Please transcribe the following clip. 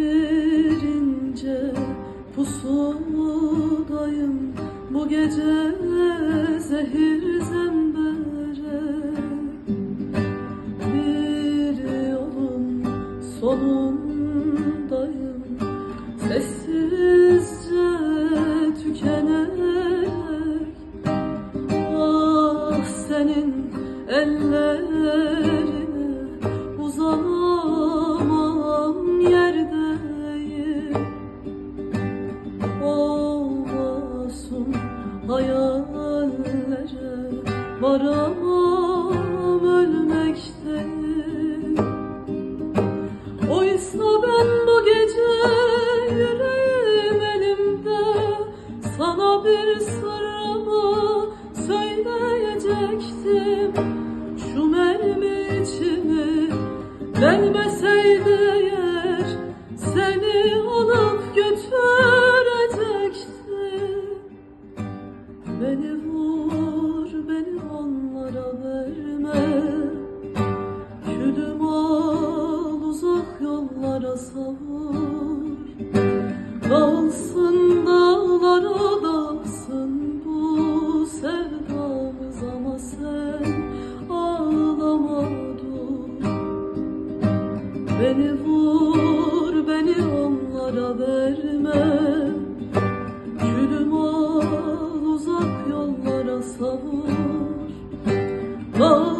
Bir ince pusudayım. Bu gece zehir zembere. Bir yolun sonundayım. Sessizce tükenerek. Ah senin ellerine uzanamam hayallere varamam ölmekteyim Oysa ben bu gece yüreğim elimde Sana bir sırrımı söyleyecektim. Şu mermi içimi değmeseydi eğer Seni yollara savur Dağılsın dağlara dağılsın bu sevdamız ama sen ağlama dur. Beni vur beni onlara verme. Külüm al uzak yollara savur. Dağılsın